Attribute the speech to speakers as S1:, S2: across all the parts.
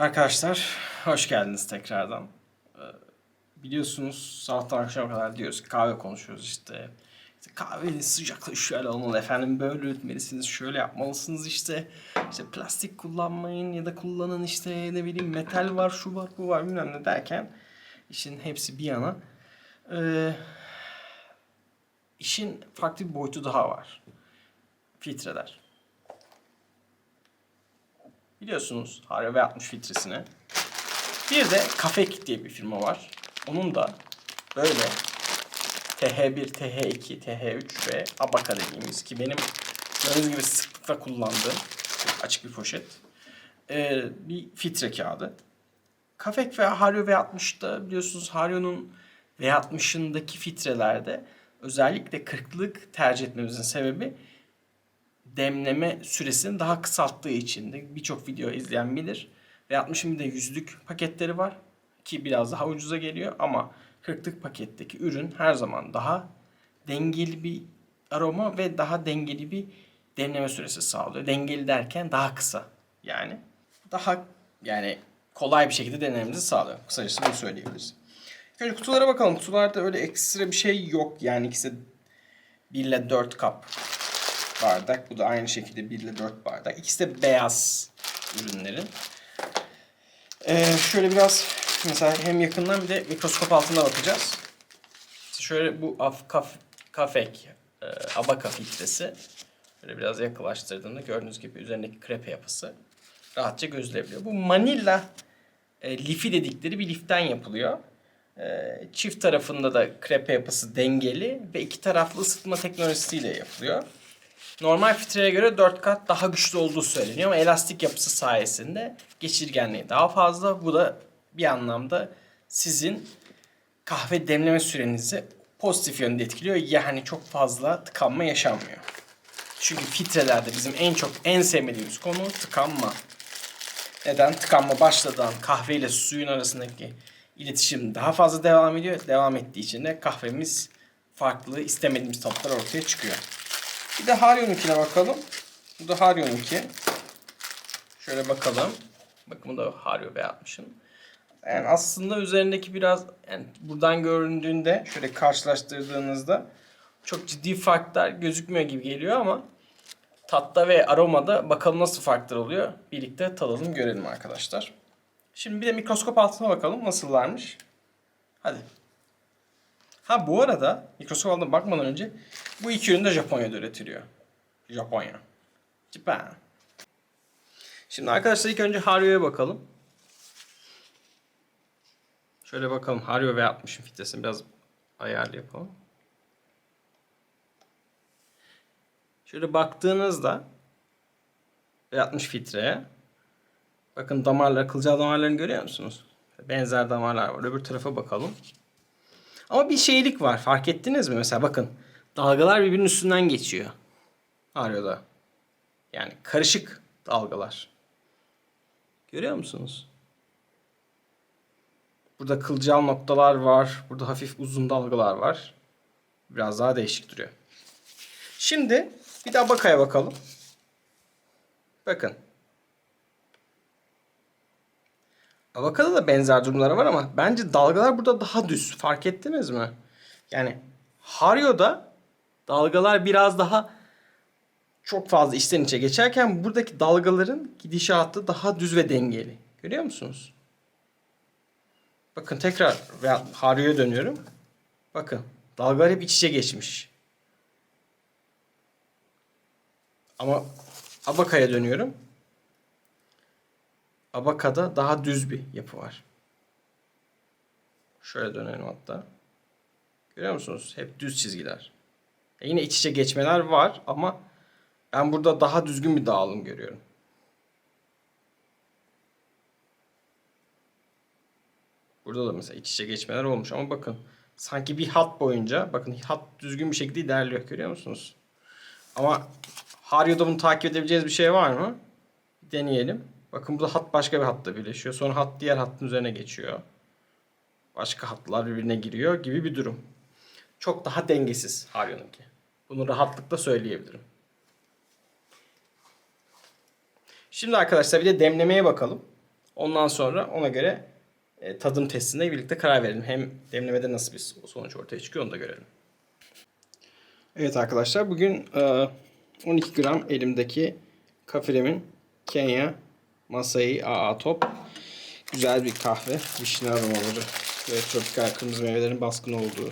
S1: Arkadaşlar hoş geldiniz tekrardan. Ee, Biliyorsunuz sabahtan akşama kadar diyoruz kahve konuşuyoruz işte. İşte kahvenin sıcaklığı şöyle olmalı efendim böyle üretmelisiniz şöyle yapmalısınız işte. İşte plastik kullanmayın ya da kullanın işte ne bileyim metal var şu var bu var bilmem ne derken işin hepsi bir yana. Ee, işin farklı bir boyutu daha var. Filtreler. Biliyorsunuz Harvey 60 filtresine. Bir de Kafek diye bir firma var. Onun da böyle TH1, TH2, TH3 ve Abaka dediğimiz ki benim gördüğünüz gibi sıklıkla kullandığım açık bir poşet. Ee, bir filtre kağıdı. Kafek ve Hario V60'da biliyorsunuz Hario'nun V60'ındaki filtrelerde özellikle 40'lık tercih etmemizin sebebi demleme süresini daha kısalttığı için de birçok video izleyen bilir. Ve 60'ın bir de yüzlük paketleri var ki biraz daha ucuza geliyor ama 40'lık paketteki ürün her zaman daha dengeli bir aroma ve daha dengeli bir demleme süresi sağlıyor. Dengeli derken daha kısa yani. Daha yani kolay bir şekilde denememizi sağlıyor. Kısacası bunu söyleyebiliriz. Önce kutulara bakalım. Kutularda öyle ekstra bir şey yok. Yani ikisi 1 ile 4 kap bardak. Bu da aynı şekilde 1 ile 4 bardak. İkisi de beyaz ürünlerin. Ee, şöyle biraz mesela hem yakından bir de mikroskop altında bakacağız. İşte şöyle bu af, kaf, kafek, e, abaka filtresi. Böyle biraz yaklaştırdığımda gördüğünüz gibi üzerindeki krepe yapısı rahatça gözleyebiliyor. Bu Manila e, lifi dedikleri bir liften yapılıyor. E, çift tarafında da krepe yapısı dengeli ve iki taraflı ısıtma teknolojisiyle yapılıyor. Normal filtreye göre 4 kat daha güçlü olduğu söyleniyor ama elastik yapısı sayesinde geçirgenliği daha fazla. Bu da bir anlamda sizin kahve demleme sürenizi pozitif yönde etkiliyor. Yani çok fazla tıkanma yaşanmıyor. Çünkü filtrelerde bizim en çok en sevmediğimiz konu tıkanma. Neden? Tıkanma başladan kahve ile suyun arasındaki iletişim daha fazla devam ediyor. Devam ettiği için de kahvemiz farklı istemediğimiz tatlar ortaya çıkıyor. Bir de Hario'nunkine bakalım. Bu da Hario'nunki. Şöyle bakalım. Bakın bu da Hario V60'ın. Yani aslında üzerindeki biraz yani buradan göründüğünde şöyle karşılaştırdığınızda çok ciddi farklar gözükmüyor gibi geliyor ama tatta ve aromada bakalım nasıl farklar oluyor. Birlikte tadalım görelim arkadaşlar. Şimdi bir de mikroskop altına bakalım nasıllarmış. Hadi. Ha bu arada mikroskop altına bakmadan önce bu iki ürün de Japonya'da üretiliyor. Japonya. Japan. Şimdi arkadaşlar ilk önce Hario'ya bakalım. Şöyle bakalım Hario V60'ın filtresini biraz ayarlı yapalım. Şöyle baktığınızda V60 filtreye bakın damarlar, kılcal damarlarını görüyor musunuz? Benzer damarlar var. Öbür tarafa bakalım. Ama bir şeylik var. Fark ettiniz mi? Mesela bakın dalgalar birbirinin üstünden geçiyor. Ario'da. Yani karışık dalgalar. Görüyor musunuz? Burada kılcal noktalar var. Burada hafif uzun dalgalar var. Biraz daha değişik duruyor. Şimdi bir de Abaka'ya bakalım. Bakın. Abaka'da da benzer durumlar var ama bence dalgalar burada daha düz. Fark ettiniz mi? Yani Hario'da dalgalar biraz daha çok fazla içten içe geçerken buradaki dalgaların gidişatı daha düz ve dengeli. Görüyor musunuz? Bakın tekrar veya Hario'ya dönüyorum. Bakın dalgalar hep iç içe geçmiş. Ama Abaka'ya dönüyorum. Abaka'da daha düz bir yapı var. Şöyle dönelim hatta. Görüyor musunuz? Hep düz çizgiler. E yine iç içe geçmeler var ama ben burada daha düzgün bir dağılım görüyorum. Burada da mesela iç içe geçmeler olmuş ama bakın sanki bir hat boyunca bakın hat düzgün bir şekilde ilerliyor görüyor musunuz? Ama Hario'da bunu takip edebileceğiniz bir şey var mı? Deneyelim. Bakın burada hat başka bir hatla birleşiyor. Sonra hat diğer hattın üzerine geçiyor. Başka hatlar birbirine giriyor gibi bir durum. Çok daha dengesiz Hario'nunki. Bunu rahatlıkla söyleyebilirim. Şimdi arkadaşlar bir de demlemeye bakalım. Ondan sonra ona göre e, tadım testinde birlikte karar verelim. Hem demlemede nasıl bir sonuç ortaya çıkıyor onu da görelim. Evet arkadaşlar bugün e, 12 gram elimdeki Kafirem'in Kenya Masai AA Top. Güzel bir kahve. Vişne aromaları ve tropikal kırmızı meyvelerin baskın olduğu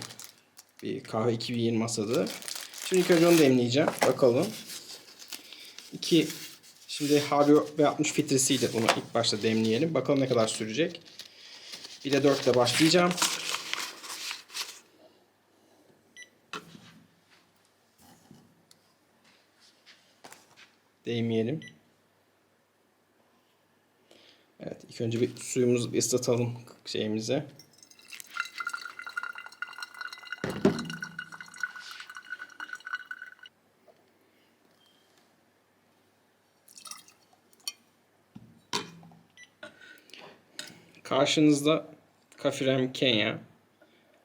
S1: bir kahve 2020 masadı. Şimdi ilk önce onu demleyeceğim. Bakalım. 2 Şimdi Hario ve 60 filtresiyle bunu ilk başta demleyelim. Bakalım ne kadar sürecek. 1'e 4 ile başlayacağım. Değmeyelim. Evet önce bir suyumuzu ıslatalım şeyimize. Karşınızda Kafirem Kenya.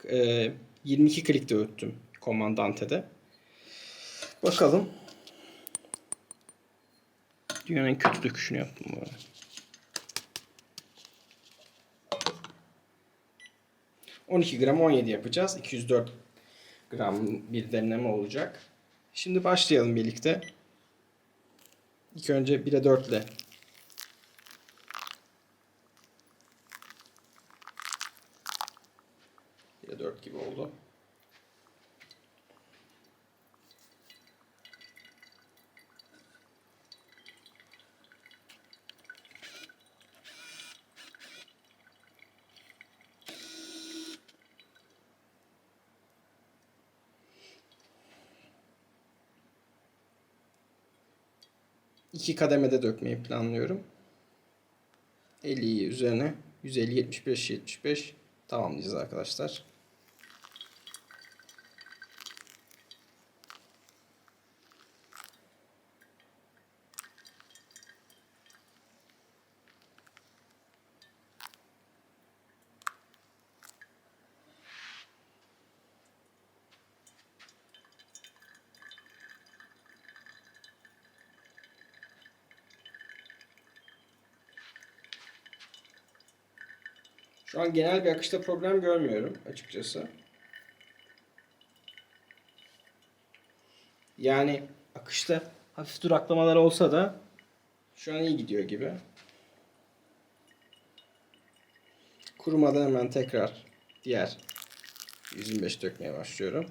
S1: Ee, 22 klikte öttüm Comandante'de. Bakalım. Dünyanın kötü döküşünü yaptım bu arada. ...12 gram 17 yapacağız. 204 gram bir demleme olacak. Şimdi başlayalım birlikte. İlk önce 1'e 4 ile Yine 4 gibi oldu. İki kademede dökmeyi planlıyorum. 50'yi üzerine 150 75 75 tamamlayacağız arkadaşlar. Şu an genel bir akışta problem görmüyorum açıkçası. Yani akışta hafif duraklamalar olsa da şu an iyi gidiyor gibi. Kurumadan hemen tekrar diğer 125 dökmeye başlıyorum.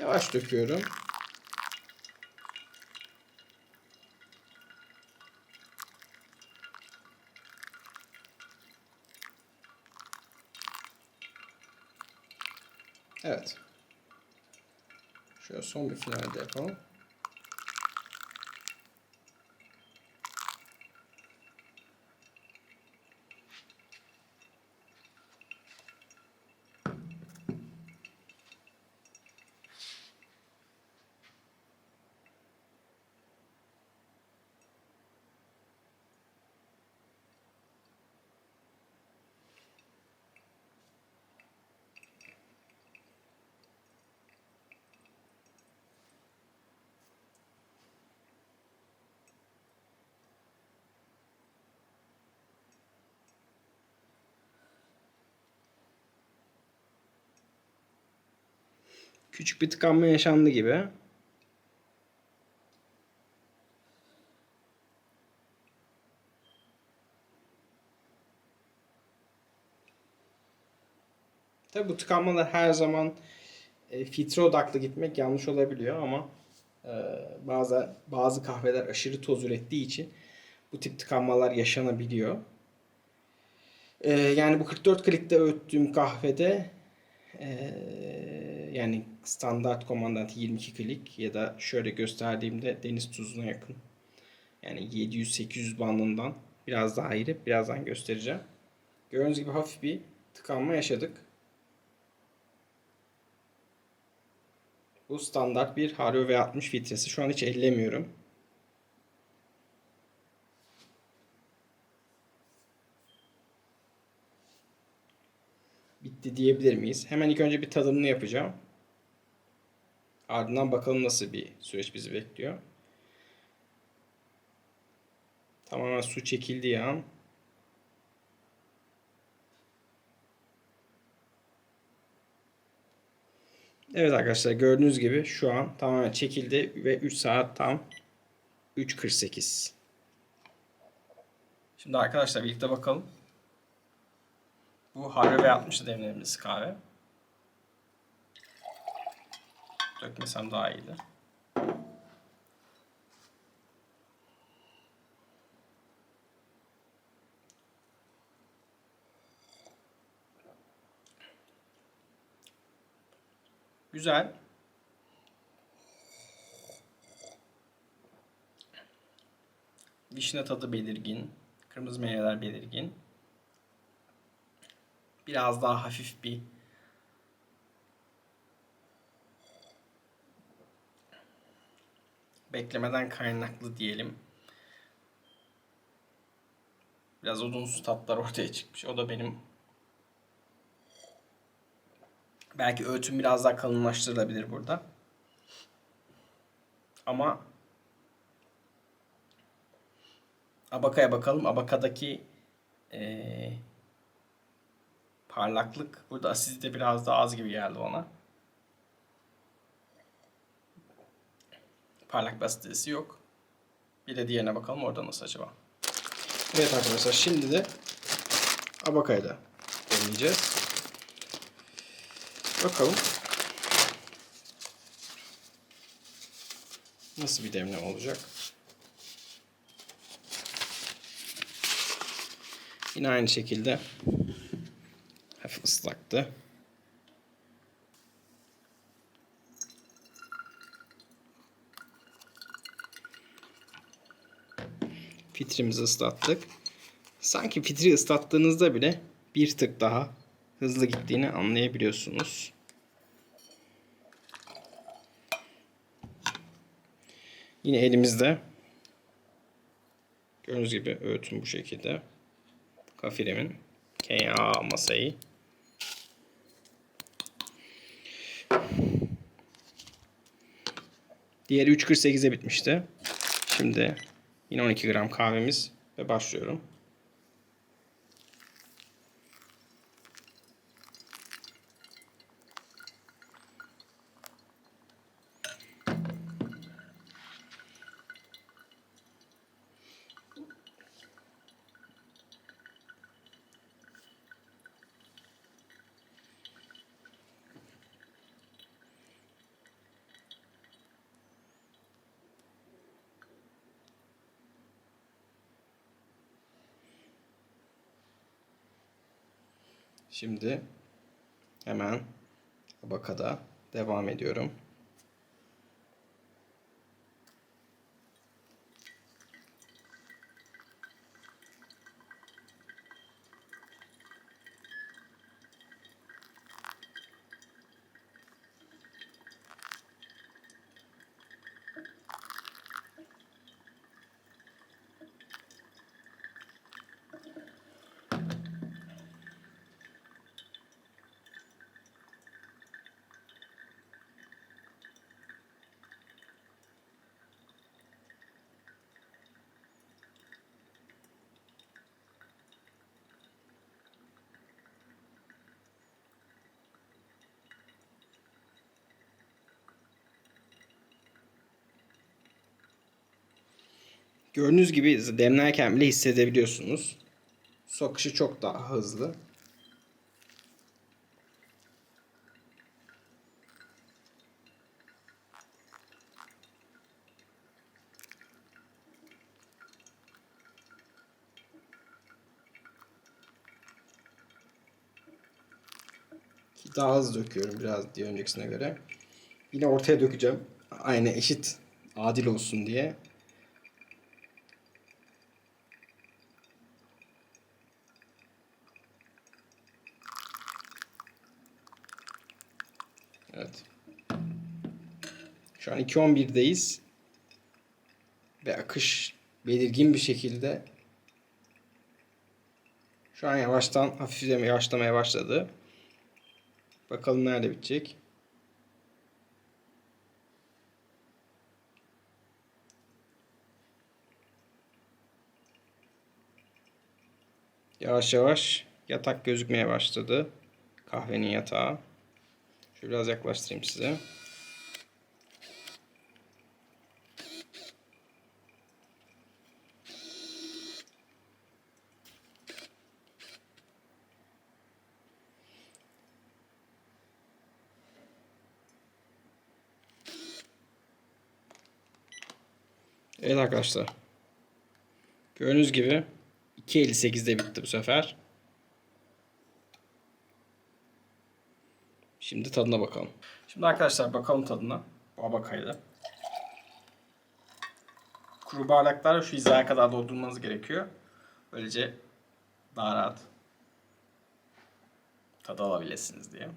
S1: Yavaş döküyorum. Şöyle son bir finalde yapalım. Küçük bir tıkanma yaşandı gibi. Tabi bu tıkanmalar her zaman e, filtre odaklı gitmek yanlış olabiliyor ama e, bazı bazı kahveler aşırı toz ürettiği için bu tip tıkanmalar yaşanabiliyor. E, yani bu 44 klikte öğüttüğüm kahvede e, yani standart komandant 22 klik ya da şöyle gösterdiğimde deniz tuzuna yakın. Yani 700-800 bandından biraz daha iri. Birazdan göstereceğim. Gördüğünüz gibi hafif bir tıkanma yaşadık. Bu standart bir Hario V60 filtresi. Şu an hiç ellemiyorum. Diyebilir miyiz? Hemen ilk önce bir tadımını yapacağım. Ardından bakalım nasıl bir süreç bizi bekliyor. Tamamen su çekildiği an Evet arkadaşlar gördüğünüz gibi şu an tamamen çekildi ve 3 saat tam 3.48. Şimdi arkadaşlar birlikte bakalım. Bu ve 60'da demlediğimiz kahve. Dökmesem daha iyiydi. Güzel. Vişne tadı belirgin. Kırmızı meyveler belirgin. Biraz daha hafif bir beklemeden kaynaklı diyelim. Biraz odunsu tatlar ortaya çıkmış. O da benim belki öğütüm biraz daha kalınlaştırılabilir burada. Ama Abaka'ya bakalım. Abaka'daki ee, parlaklık burada asizde biraz daha az gibi geldi bana. Parlak bir yok. Bir de diğerine bakalım orada nasıl acaba. Evet arkadaşlar şimdi de Abaka'yı da deneyeceğiz. Bakalım. Nasıl bir demleme olacak? Yine aynı şekilde ıslaktı. Fitrimizi ıslattık. Sanki fitri ıslattığınızda bile bir tık daha hızlı gittiğini anlayabiliyorsunuz. Yine elimizde gördüğünüz gibi öğütüm bu şekilde. Kafiremin KA masayı. Diğeri 3.48'e bitmişti. Şimdi yine 12 gram kahvemiz ve başlıyorum. Şimdi hemen bakada devam ediyorum. Gördüğünüz gibi demlerken bile hissedebiliyorsunuz. Su akışı çok daha hızlı. Daha hızlı döküyorum biraz diye öncekisine göre. Yine ortaya dökeceğim. Aynı eşit adil olsun diye. Evet. Şu an 2.11'deyiz. Ve akış belirgin bir şekilde şu an yavaştan hafiflemeye yavaşlamaya başladı. Bakalım nerede bitecek. Yavaş yavaş yatak gözükmeye başladı. Kahvenin yatağı. Şöyle biraz yaklaştırayım size. Evet arkadaşlar. Gördüğünüz gibi 2.58'de bitti bu sefer. Şimdi tadına bakalım. Şimdi arkadaşlar bakalım tadına. Bu abakayla. Kuru bardaklar şu hizaya kadar doldurmanız gerekiyor. Böylece daha rahat tadı alabilirsiniz diye.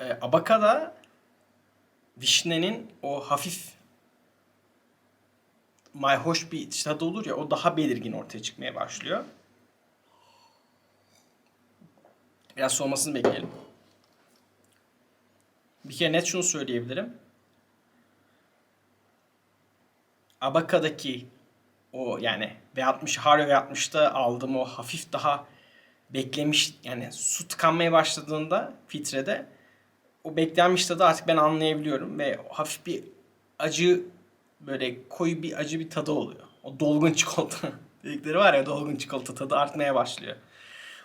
S1: E, abakada vişnenin o hafif mayhoş bir tadı olur ya o daha belirgin ortaya çıkmaya başlıyor. Biraz soğumasını bekleyelim. Bir kere net şunu söyleyebilirim. Abaka'daki o yani V60 Haro V60'da aldığım o hafif daha beklemiş yani su tıkanmaya başladığında filtrede o beklenmiş tadı artık ben anlayabiliyorum ve hafif bir acı böyle koyu bir acı bir tadı oluyor. O dolgun çikolata dedikleri var ya dolgun çikolata tadı artmaya başlıyor.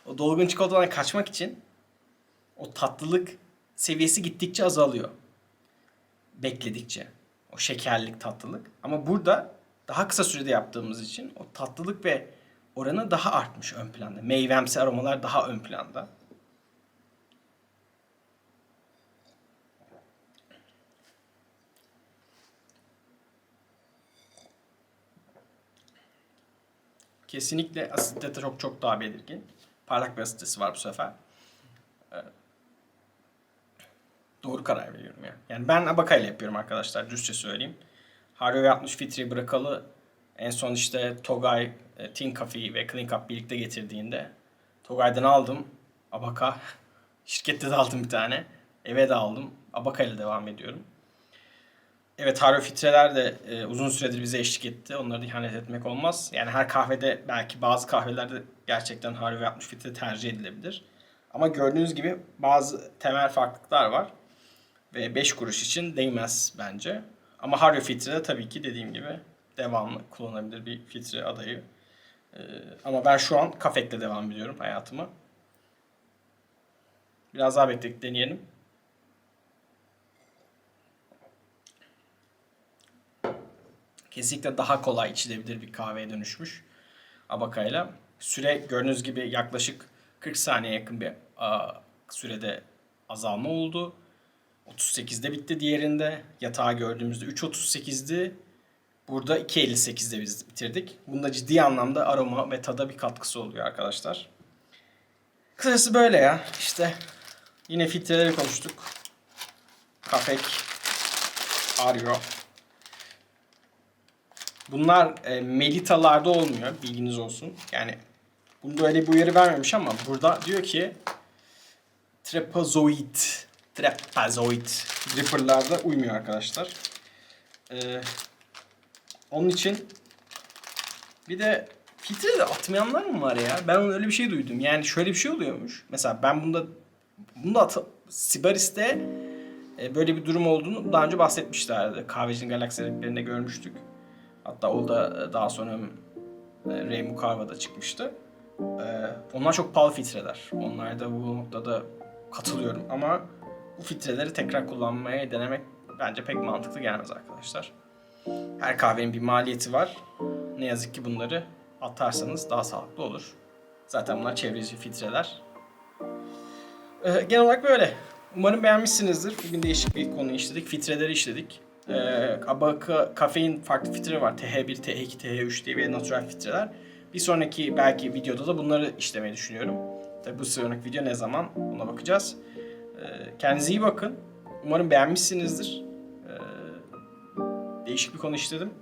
S1: O dolgun çikolatadan kaçmak için o tatlılık seviyesi gittikçe azalıyor. Bekledikçe. O şekerlik tatlılık. Ama burada daha kısa sürede yaptığımız için o tatlılık ve oranı daha artmış ön planda. Meyvemsi aromalar daha ön planda. Kesinlikle asitite çok çok daha belirgin. Parlak bir asitesi var bu sefer. Ee, doğru karar veriyorum ya. Yani ben Abaka ile yapıyorum arkadaşlar. Dürüstçe söyleyeyim. Hario 60 filtreyi bırakalı en son işte Togay, e, Tin Coffee ve Clean Cup birlikte getirdiğinde Togay'dan aldım. Abaka. Şirkette de aldım bir tane. Eve de aldım. Abaka ile devam ediyorum. Evet Hario filtreler de e, uzun süredir bize eşlik etti. Onları da ihanet etmek olmaz. Yani her kahvede belki bazı kahvelerde gerçekten Hario ve 60 filtre tercih edilebilir. Ama gördüğünüz gibi bazı temel farklılıklar var. Ve 5 kuruş için değmez bence. Ama Hario filtre de tabii ki dediğim gibi devamlı kullanılabilir bir filtre adayı. Ee, ama ben şu an kafekle devam ediyorum hayatıma. Biraz daha bekledik deneyelim. Kesinlikle daha kolay içilebilir bir kahveye dönüşmüş Abaka'yla. Süre gördüğünüz gibi yaklaşık 40 saniye yakın bir a, sürede azalma oldu. 38'de bitti diğerinde. Yatağı gördüğümüzde 3.38'di. Burada 2.58'de biz bitirdik. Bunda ciddi anlamda aroma ve tada bir katkısı oluyor arkadaşlar. Kısacası böyle ya. İşte yine filtreleri konuştuk. Kafek, Ario, Bunlar e, melitalarda olmuyor. Bilginiz olsun. Yani bunda öyle bir uyarı vermemiş ama burada diyor ki trapezoid trapezoid dripper'larda uymuyor arkadaşlar. Ee, onun için bir de filtre de atmayanlar mı var ya? Ben öyle bir şey duydum. Yani şöyle bir şey oluyormuş. Mesela ben bunda bunda at Sibaris'te e, böyle bir durum olduğunu daha önce bahsetmişlerdi. Kahvecinin galaksilerinde görmüştük. Hatta o da e, daha sonra e, Ray Mukarva'da çıkmıştı. E, onlar çok pahalı filtreler. Onlar da bu noktada katılıyorum ama bu filtreleri tekrar kullanmaya denemek bence pek mantıklı gelmez arkadaşlar. Her kahvenin bir maliyeti var. Ne yazık ki bunları atarsanız daha sağlıklı olur. Zaten bunlar çevreci filtreler. genel olarak böyle. Umarım beğenmişsinizdir. Bugün değişik bir konu işledik. Filtreleri işledik. E, Abaka kafein farklı filtre var. TH1, TH2, TH3 diye bir natural filtreler. Bir sonraki belki videoda da bunları işlemeyi düşünüyorum. Tabi bu sonraki video ne zaman ona bakacağız. E, kendinize iyi bakın. Umarım beğenmişsinizdir. E, değişik bir konu işledim.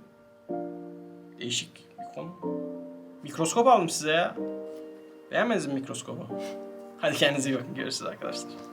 S1: Değişik bir konu. Mikroskop aldım size ya. Beğenmediniz mi mikroskobu? Hadi kendinize iyi bakın. Görüşürüz arkadaşlar.